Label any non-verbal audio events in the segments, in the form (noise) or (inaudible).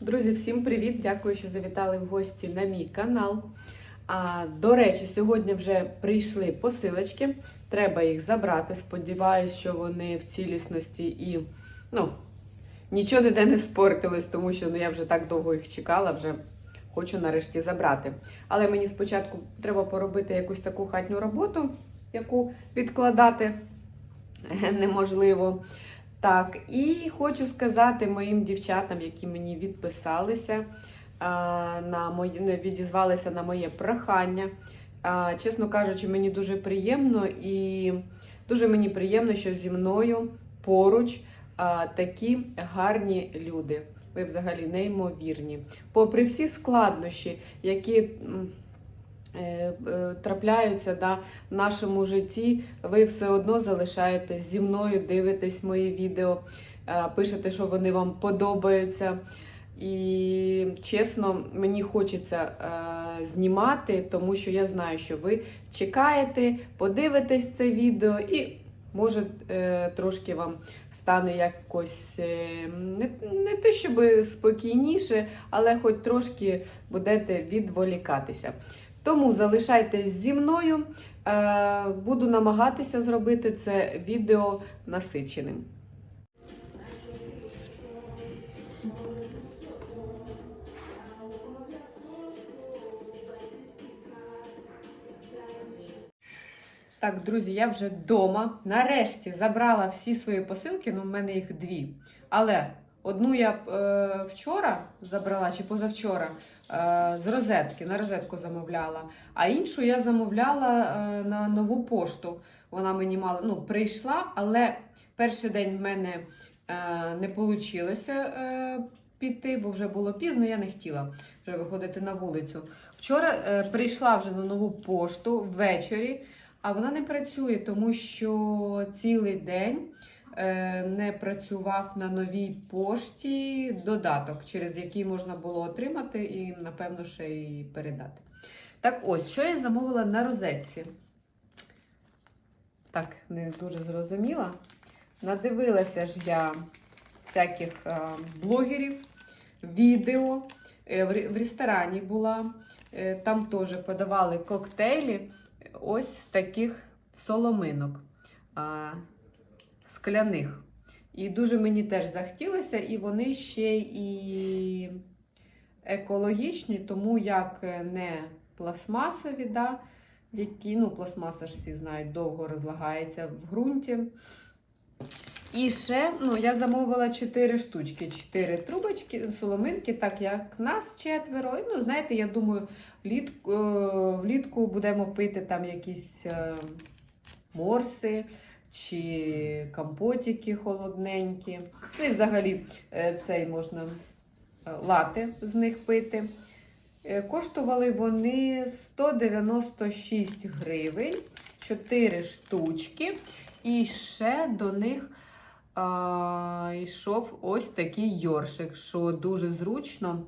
Друзі, всім привіт! Дякую, що завітали в гості на мій канал. А, до речі, сьогодні вже прийшли посилочки. Треба їх забрати. Сподіваюсь, що вони в цілісності і ну, нічого ніде не спортились, тому що ну, я вже так довго їх чекала, вже хочу нарешті забрати. Але мені спочатку треба поробити якусь таку хатню роботу, яку відкладати неможливо. Так, і хочу сказати моїм дівчатам, які мені відписалися, на мої, не відізвалися на моє прохання. Чесно кажучи, мені дуже приємно і дуже мені приємно, що зі мною поруч такі гарні люди. Ви взагалі неймовірні. Попри всі складнощі, які. Е, е, Трапляються да, в нашому житті, ви все одно залишаєтесь зі мною, дивитесь мої відео, е, пишете, що вони вам подобаються. І чесно, мені хочеться е, знімати, тому що я знаю, що ви чекаєте, подивитесь це відео і може е, трошки вам стане якось е, не, не те, щоб спокійніше, але хоч трошки будете відволікатися. Тому залишайтесь зі мною. Е, Буду намагатися зробити це відео насиченим. Так, друзі, я вже вдома. Нарешті забрала всі свої посилки, ну в мене їх дві. Але одну я е, вчора забрала чи позавчора е, з розетки, на розетку замовляла, а іншу я замовляла е, на нову пошту. Вона мені мала ну, прийшла, але перший день в мене е, не вийшло е, піти, бо вже було пізно, я не хотіла вже виходити на вулицю. Вчора е, прийшла вже на нову пошту ввечері. А вона не працює, тому що цілий день не працював на новій пошті додаток, через який можна було отримати і, напевно, ще й передати. Так ось, що я замовила на розетці? Так, не дуже зрозуміла. Надивилася ж я всяких е, блогерів, відео. Е, в, ресторані була, е, там теж подавали коктейлі ось з таких соломинок а, скляних. І дуже мені теж захотілося, і вони ще і екологічні, тому як не пластмасові, да, які, ну, пластмаса ж всі знають, довго розлагається в ґрунті. І ще ну, я замовила 4 штучки, 4 трубочки, соломинки, так як нас четверо. Ну, знаєте, я думаю, влітку, е, влітку будемо пити там якісь е, морси чи компотики холодненькі. Ну і взагалі е, цей можна е, лати з них пити. Е, Коштували вони 196 гривень, 4 штучки. І ще до них а, йшов ось такий йоршик, що дуже зручно.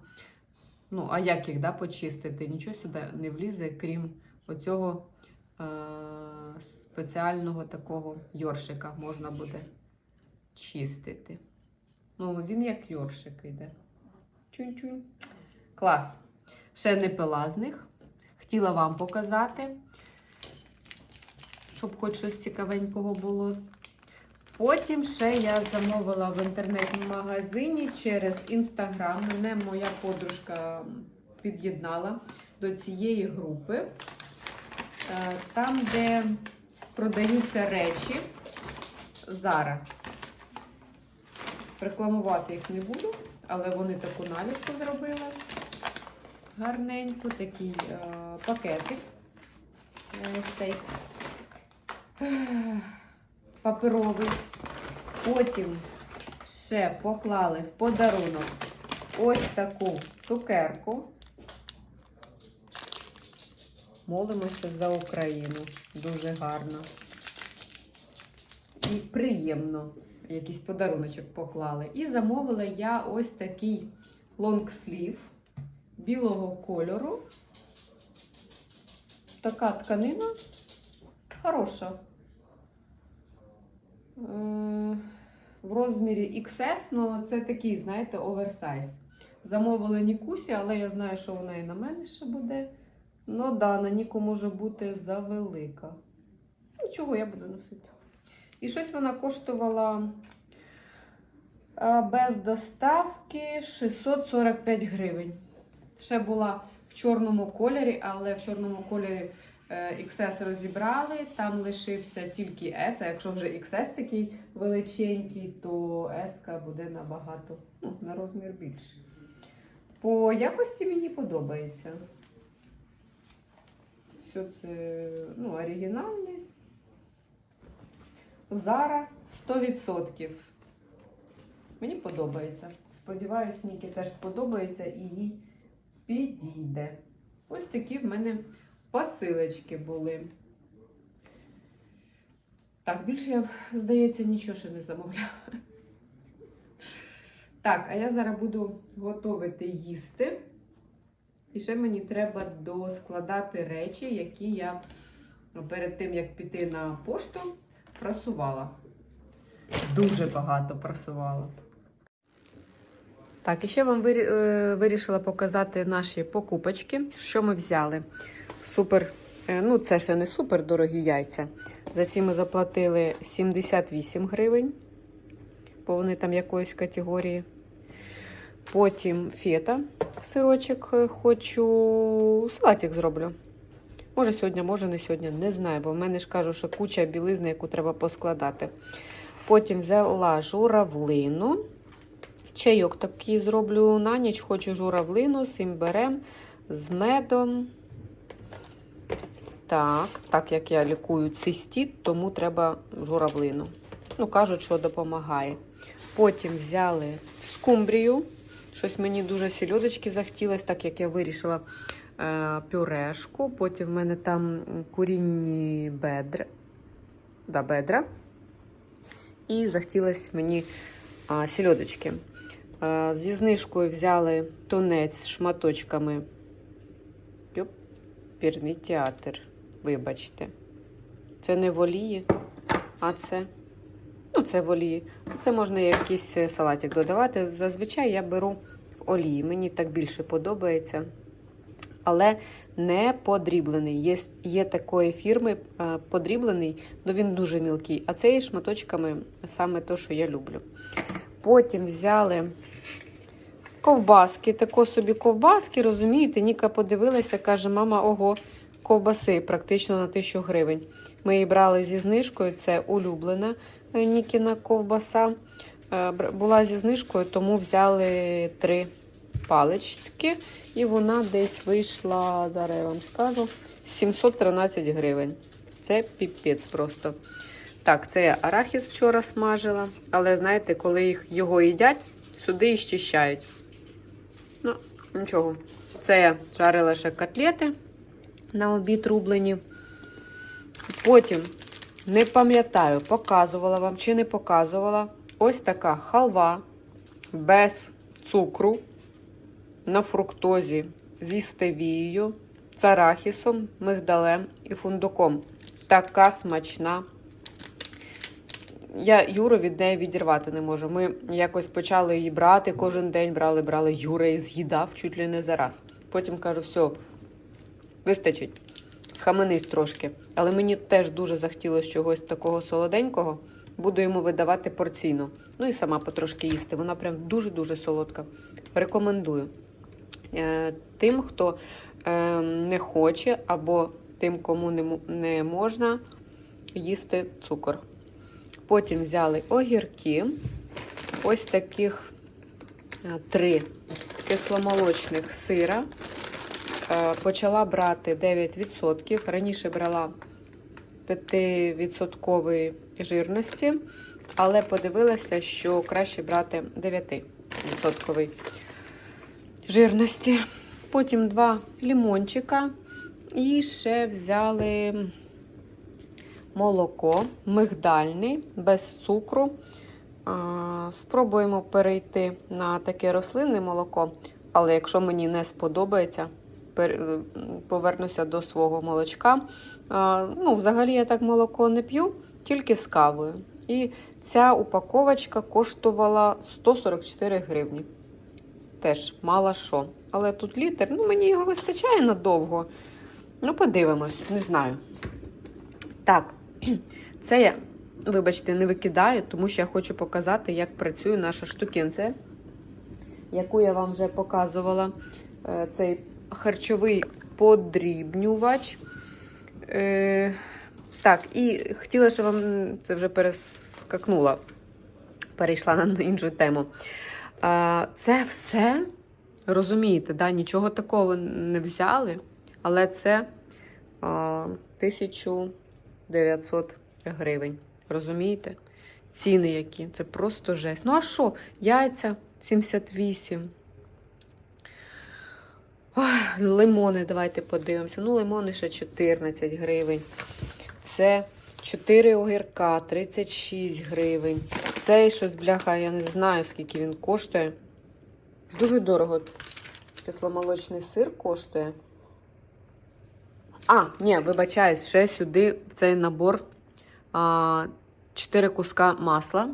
Ну, а як їх да, почистити? Нічого сюди не влізе, крім оцього а, спеціального такого йоршика можна буде чистити. Ну, він як йоршик йде. Чунь-чунь. Клас. Ще не пила з них. Хотіла вам показати, щоб хоч щось цікавенького було. Потім ще я замовила в інтернет-магазині через інстаграм. Мене моя подружка під'єднала до цієї групи. Е, Там, де продаються речі Зара. Рекламувати їх не буду, але вони таку наліпку зробили. Гарненько, такий е, пакетик. Е, цей паперовий. Потім ще поклали в подарунок ось таку цукерку. Молимося за Україну. Дуже гарно. І приємно якийсь подаруночок поклали. І замовила я ось такий лонгслів білого кольору. Така тканина хороша. Е, В розмірі XS, ну це такий, знаєте, оверсайз. Замовили Нікусі, але я знаю, що вона і на мене ще буде. Ну да, на Ніку може бути завелика. Нічого, я буду носити. І щось вона коштувала без доставки 645 гривень. Ще була в чорному кольорі, але в чорному кольорі е, XS розібрали. Там лишився тільки S, а якщо вже XS такий величенький, то S буде набагато ну, на розмір більше. По якості мені подобається. Все це ну, оригінальне. Зара 100%. Мені подобається. Сподіваюсь, Нікі теж сподобається і їй підійде. Ось такі в мене посилочки були. Так, більше я, здається, нічого ще не замовляла. Так, а я зараз буду готувати їсти. І ще мені треба доскладати речі, які я перед тим, як піти на пошту, прасувала. Дуже багато прасувала. Так, і ще вам е, вирішила показати наші покупочки, що ми взяли. Супер, е, ну це ще не супер дорогі яйця. За ці ми заплатили 78 гривень, бо вони там якоїсь категорії. Потім фета, сирочок е, хочу, салатик зроблю. Може сьогодні, може не сьогодні, не знаю, бо в мене ж кажу, що куча білизни, яку треба поскладати. Потім взяла журавлину. Чайок такий зроблю на ніч, хочу журавлину з імбирем, з медом. Так, так як я лікую цистіт, тому треба журавлину. Ну, кажуть, що допомагає. Потім взяли скумбрію. Щось мені дуже сільодочки захотілось, так як я вирішила е, пюрешку. Потім в мене там курінні бедра. Да, бедра. І захотілось мені а, сільодочки. А, зі знижкою взяли тунець з шматочками. Пірний театр. Вибачте. Це не в олії, а це. Ну, це в олії. Це можна якийсь е, салатик додавати. Зазвичай я беру в олії. Мені так більше подобається. Але не подріблений. Є, є такої фірми е, подріблений, але він дуже мілкий. А цей шматочками саме те, що я люблю. Потім взяли ковбаски, тако собі ковбаски, розумієте? Ніка подивилася, каже, мама, ого, ковбаси практично на 1000 гривень. Ми її брали зі знижкою, це улюблена Нікіна ковбаса. Е, Була зі знижкою, тому взяли три палички. І вона десь вийшла, зараз я вам скажу, 713 гривень. Це піпець просто. Так, це я арахіс вчора смажила, але знаєте, коли їх, його їдять, сюди і щищають. Ну, нічого. Це я жарила ще котлети на обід рублені. Потім, не пам'ятаю, показувала вам чи не показувала. Ось така халва без цукру на фруктозі зі стевією, з арахісом, мигдалем і фундуком. Така смачна. Я Юру від неї відірвати не можу. Ми якось почали її брати, кожен день брали, брали. Юра і з'їдав чуть ли не зараз. Потім кажу, все, вистачить. Схаменись трошки. Але мені теж дуже захотілося чогось такого солоденького. Буду йому видавати порційно. Ну і сама потрошки їсти. Вона прям дуже-дуже солодка. Рекомендую. Е, Тим, хто е, не хоче, або тим, кому не, можна їсти цукор. Потім взяли огірки. Ось таких е, три кисломолочних сира. Е, Почала брати 9%. Раніше брала 5% жирності, але подивилася, що краще брати 9% жирності. Потім два лімончика. І ще взяли молоко мигдальне, без цукру. Спробуємо перейти на таке рослинне молоко, але якщо мені не сподобається, повернуся до свого молочка. Ну, взагалі я так молоко не п'ю, тільки з кавою. І ця упаковочка коштувала 144 гривні. теж мало що. Але тут літр, ну мені його вистачає надовго. Ну, подивимось, не знаю. Так, (clears throat) це я, вибачте, не викидаю, тому що я хочу показати, як працює наша штукенція, яку я вам вже показувала. Е, Цей харчовий подрібнювач. Е, так, і хотіла, щоб вам це вже перескакнула, перейшла на іншу тему. А, це все, розумієте, да, нічого такого не взяли, але це а, 1900 гривень. Розумієте? Ціни які. Це просто жесть. Ну, а що? Яйця 78. Ой, лимони, давайте подивимося. Ну, лимони ще 14 гривень. Це 4 огірка, 36 гривень. Цей щось, бляха, я не знаю, скільки він коштує. Дуже дорого. Кисломолочний сир коштує. А, ні, вибачаюсь, ще сюди в цей набор а, 4 куска масла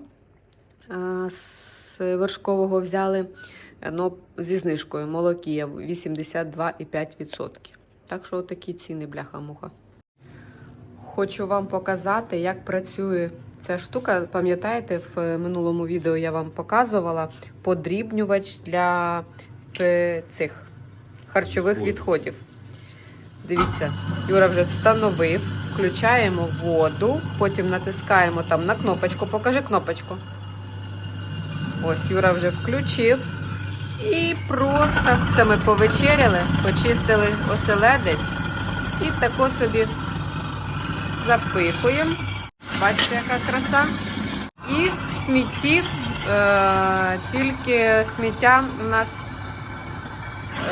а, з вершкового взяли ну, зі знижкою молокія 82,5%. Так що такі ціни, бляха-муха. Хочу вам показати, як працює ця штука. Пам'ятаєте, в минулому відео я вам показувала подрібнювач для е, цих харчових відходів. Дивіться, Юра вже встановив, включаємо воду, потім натискаємо там на кнопочку. Покажи кнопочку. Ось Юра вже включив. І просто це ми повечеряли, почистили оселедець і тако собі запихуємо. Бачите, яка краса. І смітті, е, тільки сміття у нас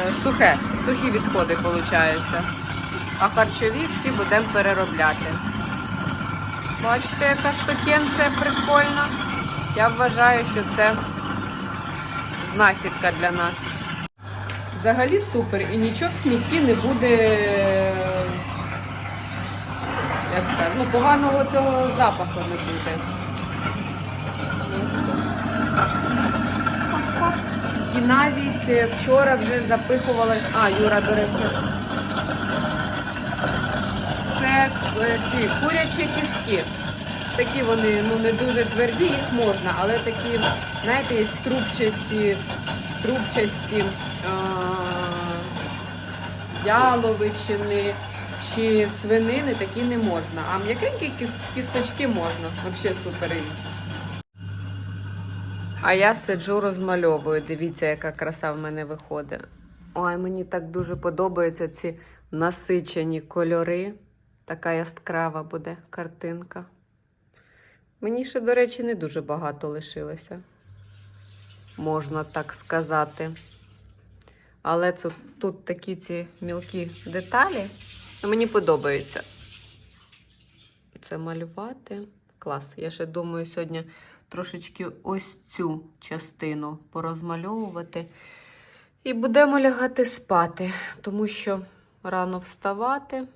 е, сухе, сухі відходи виходить. А харчові всі будемо переробляти. Бачите, яка штукенція прикольна. Я вважаю, що це знахідка для нас. Взагалі супер і нічого в смітті не буде як сказати, ну, поганого цього запаху не буде. І навіть е, вчора вже запихувала. А, Юра, до речі. Це е, ці курячі кістки. Такі вони ну, не дуже тверді, їх можна, але такі, знаєте, є трубчасті, трубчасті яловичини чи свинини такі не можна. А м'якенькі кісточки можна. Взагалі супер. А я сиджу, розмальовую. Дивіться, яка краса в мене виходить. Ой, мені так дуже подобаються ці насичені кольори. Така яскрава буде картинка. Мені ще, до речі, не дуже багато лишилося. Можна так сказати. Але це, тут такі ці мілкі деталі. Ну, Мені подобається це малювати. Клас. Я ще думаю сьогодні трошечки ось цю частину порозмальовувати. І будемо лягати спати, тому що рано вставати.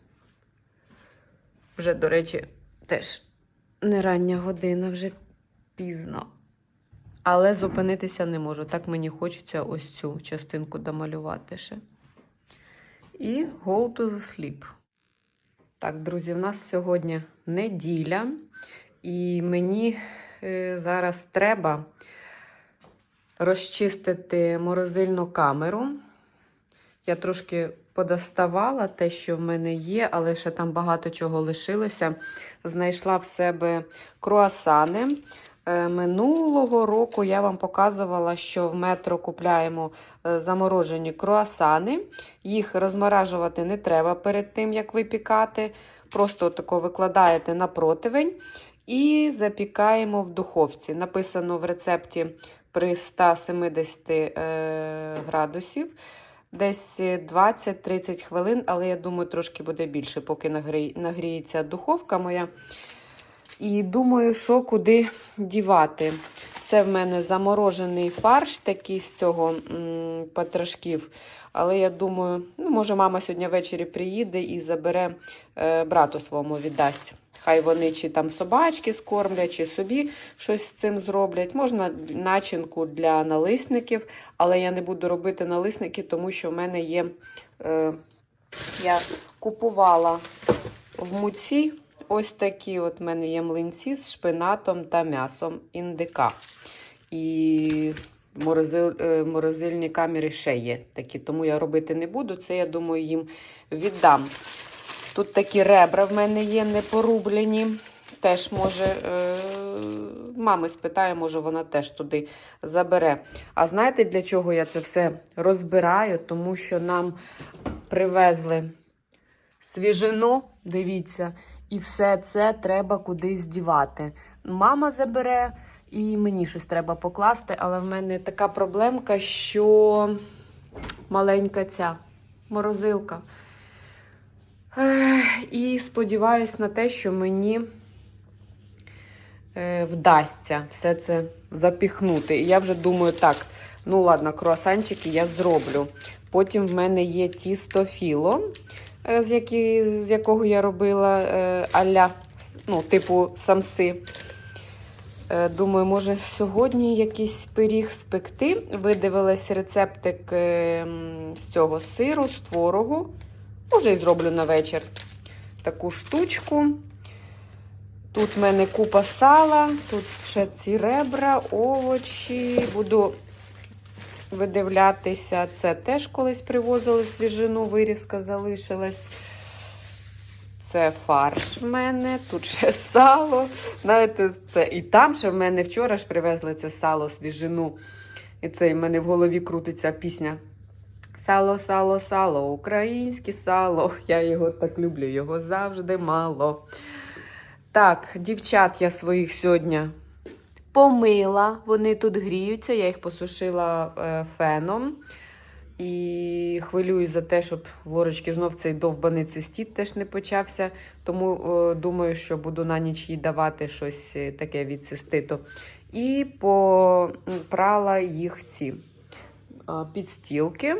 Вже, до речі, теж не рання година, вже пізно. Але зупинитися не можу. Так мені хочеться ось цю частинку домалювати ще. І go to the sleep. Так, друзі, в нас сьогодні неділя, і мені е, зараз треба розчистити морозильну камеру. Я трошки подоставала те, що в мене є, але ще там багато чого лишилося. Знайшла в себе круасани. Е, Минулого року я вам показувала, що в метро купляємо е, заморожені круасани. Їх розморажувати не треба перед тим, як випікати. Просто тако викладаєте на противень і запікаємо в духовці. Написано в рецепті при 170 е, градусів. Десь 20-30 хвилин, але я думаю, трошки буде більше, поки нагріється духовка моя. І думаю, що куди дівати. Це в мене заморожений фарш такий з цього патрашків. Але я думаю, ну, може, мама сьогодні ввечері приїде і забере е, брату своєму віддасть. Хай вони чи там собачки скормлять, чи собі щось з цим зроблять. Можна начинку для налисників, але я не буду робити налисники, тому що в мене є. Е, я купувала в муці ось такі от в мене є млинці з шпинатом та м'ясом індика. І в морозил, е, морозильні камери ще є такі, тому я робити не буду. Це, я думаю, їм віддам. Тут такі ребра в мене є не порублені. Теж може, е, мами спитає, може вона теж туди забере. А знаєте, для чого я це все розбираю? Тому що нам привезли свіжину, дивіться, і все це треба кудись дівати. Мама забере, і мені щось треба покласти, але в мене така проблемка, що маленька ця морозилка. І сподіваюсь на те, що мені е, вдасться все це запіхнути. І я вже думаю, так, ну ладно, круасанчики я зроблю. Потім в мене є тісто філо, е, з, з якого я робила е, аля, ну, типу самси. Думаю, може сьогодні якийсь пиріг спекти. Видивилась рецептик е, з цього сиру, з творогу. Може, і зроблю на вечір таку штучку. Тут в мене купа сала, тут ще ці ребра, овочі. Буду видивлятися. Це теж колись привозили свіжину, вирізка залишилась. Це фарш в мене, тут ще сало. Знаєте, це і там ще в мене вчора ж привезли це сало, свіжину. І це в мене в голові крутиться пісня. Сало, сало, сало, українське сало. (laughs) Я його так люблю, його завжди мало. Так, дівчат я своїх сьогодні помила. Вони тут гріються, я їх посушила е, феном. І хвилююсь за те, щоб в ложечки знов цей довбаний цистіт теж не почався. Тому е, думаю, що буду на ніч їй давати щось е, таке від циститу. І попрала їх ці підстілки.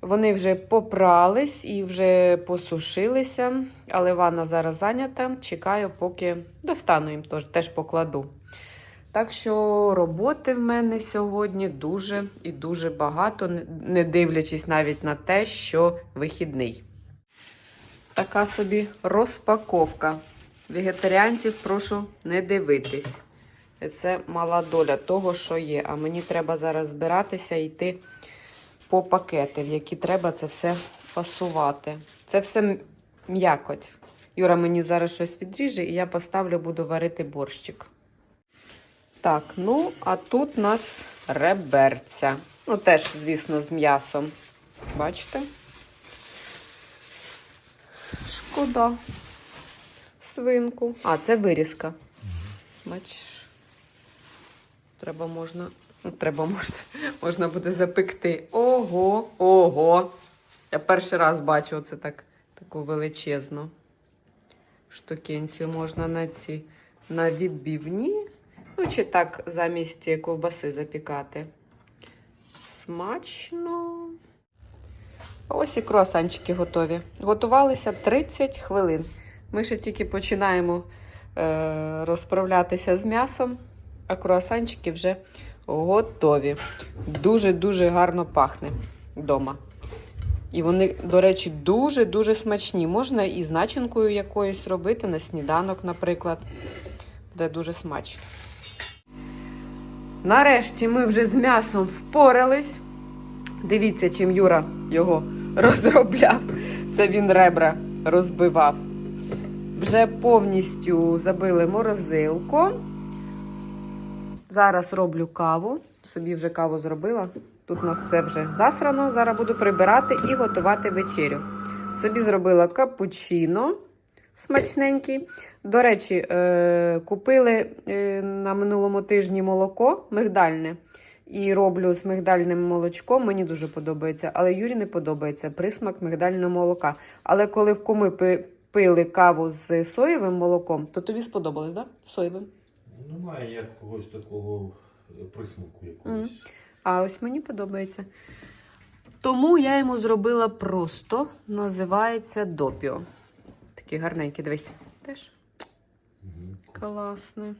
Вони вже попрались і вже посушилися, але ванна зараз зайнята. Чекаю, поки достану їм теж, теж покладу. Так що роботи в мене сьогодні дуже і дуже багато, не дивлячись навіть на те, що вихідний. Така собі розпаковка. Вегетаріанців прошу не дивитись. Це мала доля того, що є. А мені треба зараз збиратися і йти по пакети, в які треба це все фасувати. Це все м'якоть. Юра мені зараз щось відріже, і я поставлю, буду варити борщик. Так, ну, а тут у нас реберця. Ну, теж, звісно, з м'ясом. Бачите? Шкода. Свинку. А, це вирізка. Бачиш? Треба можна. Треба можна. (laughs) Можна буде запекти. Ого, ого. Я перший раз бачу оце так, таку величезну штукенцію. Можна на ці на відбивні. Ну, чи так замість ковбаси запікати. Смачно. Ось і круасанчики готові. Готувалися 30 хвилин. Ми ще тільки починаємо е, розправлятися з м'ясом, а круасанчики вже готові. Дуже-дуже гарно пахне вдома. І вони, до речі, дуже-дуже смачні. Можна і з начинкою якоюсь робити на сніданок, наприклад. Буде дуже смачно. Нарешті ми вже з м'ясом впорались. Дивіться, чим Юра його розробляв. Це він ребра розбивав. Вже повністю забили морозилку. Зараз роблю каву. Собі вже каву зробила. Тут у нас все вже засрано. Зараз буду прибирати і готувати вечерю. Собі зробила капучино смачненький. До речі, е, купили е, на минулому тижні молоко мигдальне. І роблю з мигдальним молочком. Мені дуже подобається, але Юрі не подобається присмак мигдального молока. Але коли в куми пили каву з соєвим молоком, то тобі сподобалось, так? Да? Соєвим. Немає якогось такого е, присмаку якогось. А ось мені подобається. Тому я йому зробила просто, називається допіо. Такий гарненький, дивись. Теж Класне.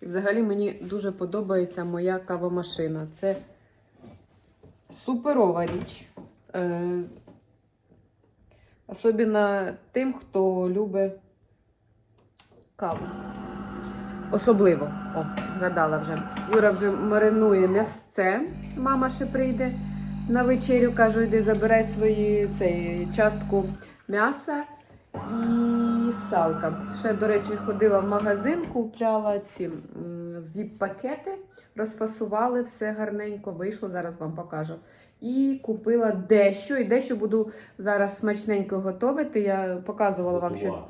І взагалі мені дуже подобається моя кавомашина. Це суперова річ. Е, особливо тим, хто любить каву. Особливо, о, згадала вже. Юра вже маринує м'ясце. Мама ще прийде на вечерю. Кажу, йди забирай свою цей, частку м'яса і салка. Ще, до речі, ходила в магазин, купляла ці зіп-пакети, розфасували все гарненько, вийшло, зараз вам покажу. І купила дещо, і дещо буду зараз смачненько готувати. Я показувала вам, що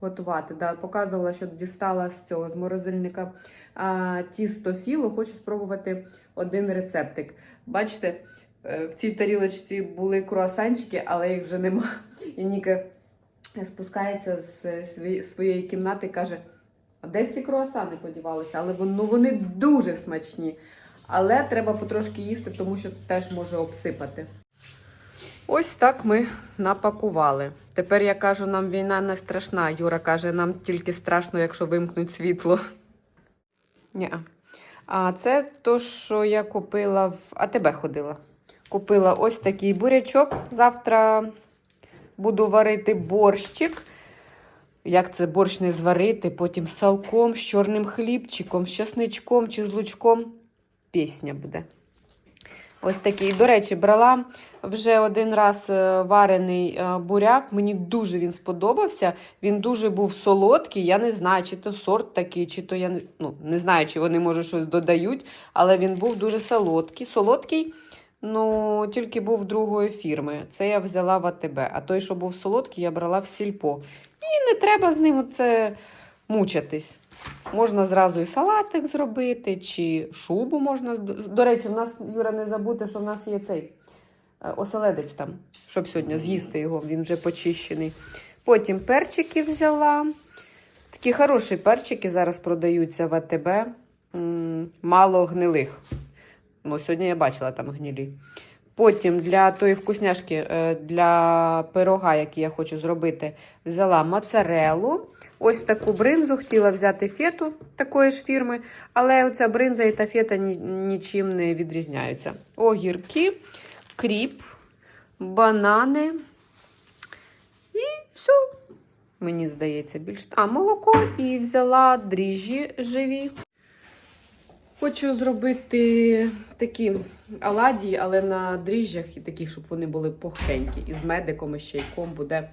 Готувати. Да, показувала, що дістала з цього з морозильника а, тісто філо. Хочу спробувати один рецептик. Бачите, е, в цій тарілочці були круасанчики, але їх вже нема. І Ніка спускається з своєї кімнати і каже: а де всі круасани подівалися? Але ну, вони дуже смачні. Але треба потрошки їсти, тому що теж може обсипати. Ось так ми напакували. Тепер я кажу, нам війна не страшна. Юра каже, нам тільки страшно, якщо вимкнуть світло. Ні. А це то, що я купила в АТБ ходила. Купила ось такий бурячок. Завтра буду варити борщик. Як це борщ не зварити, потім салком, з чорним хлібчиком, з часничком чи з лучком. Пісня буде. Ось такий. До речі, брала вже один раз е, варений е, буряк. Мені дуже він сподобався. Він дуже був солодкий. Я не знаю, чи то сорт такий, чи то я ну, не знаю, чи вони може щось додають, але він був дуже солодкий. Солодкий, ну тільки був другої фірми. Це я взяла в АТБ. А той, що був солодкий, я брала в сільпо. І не треба з ним оце мучитись. Можна зразу і салатик зробити, чи шубу можна. До речі, в нас, Юра, не забути, що в нас є цей е, оселедець там, щоб сьогодні з'їсти його, він вже почищений. Потім перчики взяла. Такі хороші перчики зараз продаються в АТБ. Мало гнилих. Ну, сьогодні я бачила там гнилі. Потім для тої вкусняшки, е, для пирога, який я хочу зробити, взяла моцарелу. Ось таку бринзу хотіла взяти фету такої ж фірми, але оця бринза і та фета нічим не відрізняються. Огірки, кріп, банани і все. Мені здається, більш. А, молоко і взяла дріжджі живі. Хочу зробити такі оладії, але на дріжджах і такі, щоб вони були пухтенькі. І з медиком і з чайком буде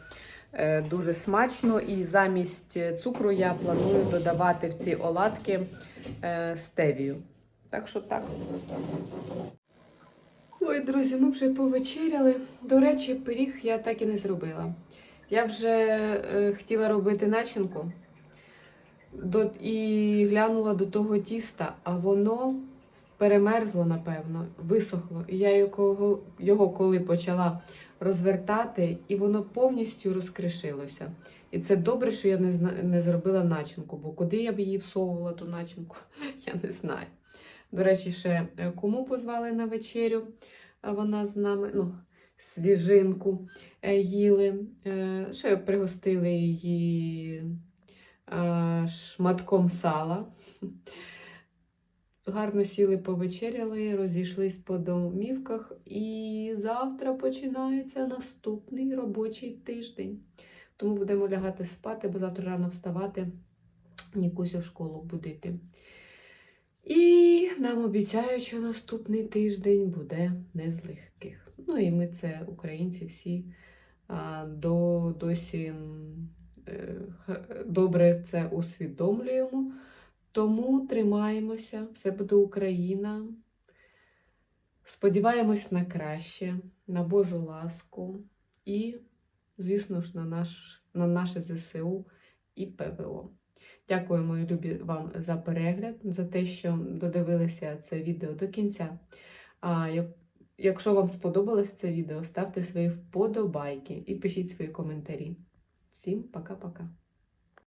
е, дуже смачно. І замість цукру я планую додавати в ці оладки е, стевію. Так що так. Ой, друзі, ми вже повечеряли. До речі, пиріг я так і не зробила. Я вже е, хотіла робити начинку до, і глянула до того тіста, а воно перемерзло, напевно, висохло. І я його, його коли почала розвертати, і воно повністю розкришилося. І це добре, що я не, не зробила начинку, бо куди я б її всовувала ту начинку, (laughs) я не знаю. До речі, ще е, кому позвали на вечерю, а вона з нами, ну, свіжинку е, їли. Е, Ще пригостили її е, шматком сала. Гарно сіли, повечеряли, розійшлись по домівках, і завтра починається наступний робочий тиждень. Тому будемо лягати спати, бо завтра рано вставати, Нікусю в школу будити. І нам обіцяють, що наступний тиждень буде не з легких. Ну і ми це, українці, всі до, досі е, добре це усвідомлюємо. Тому тримаємося, все буде Україна. Сподіваємось на краще, на Божу ласку і, звісно ж, на, наш, на наше ЗСУ і ПВО. Дякую, мої любі, вам за перегляд, за те, що додивилися це відео до кінця. А якщо вам сподобалось це відео, ставте свої вподобайки і пишіть свої коментарі. Всім пока-пока!